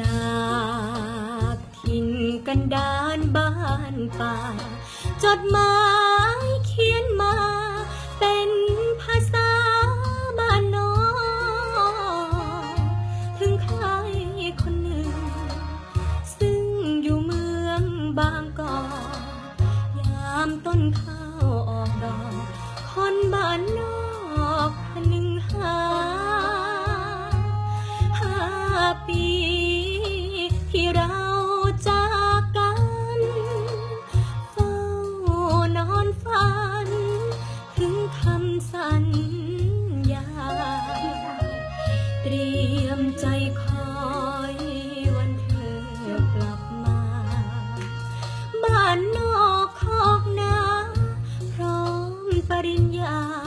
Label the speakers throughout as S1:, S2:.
S1: จากถิ่นกันดานบ้านป่า จดหมายเขียนมา เป็นภาษาบ้านนอกถึงใครคนหนึ่ง ซึ่งอยู่เมืองบางกอกยามต้นข้าวออกดอก คนบ้านนอกพนึงหาห้ ปริญญา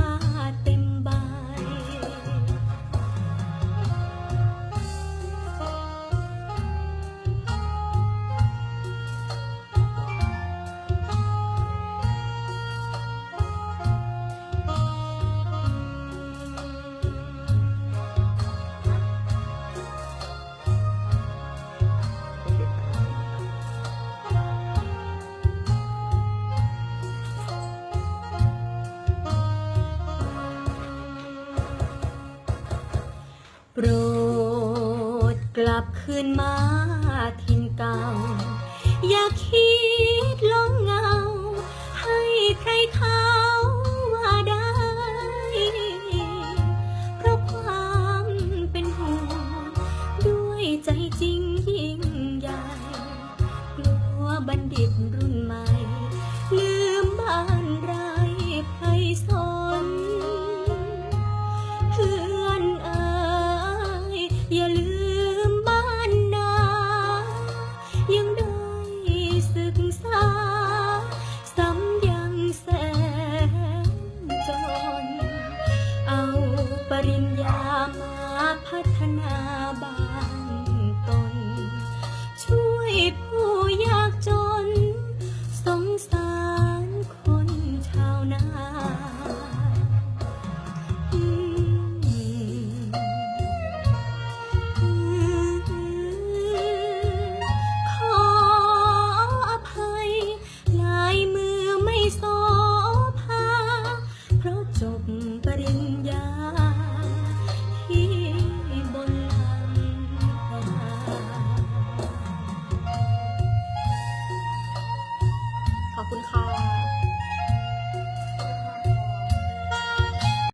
S1: โปรดกลับคืนมาทินเก่า อย่าคิดลงเงา ให้ใครเขาว่าได้ เพราะความเป็นห่วงด้วยใจจริงยิ่งใหญ่ กลัวบัณฑิตรุ่นใหม่ ลืมบ้านไรใครสน ขอบคุณค่ะ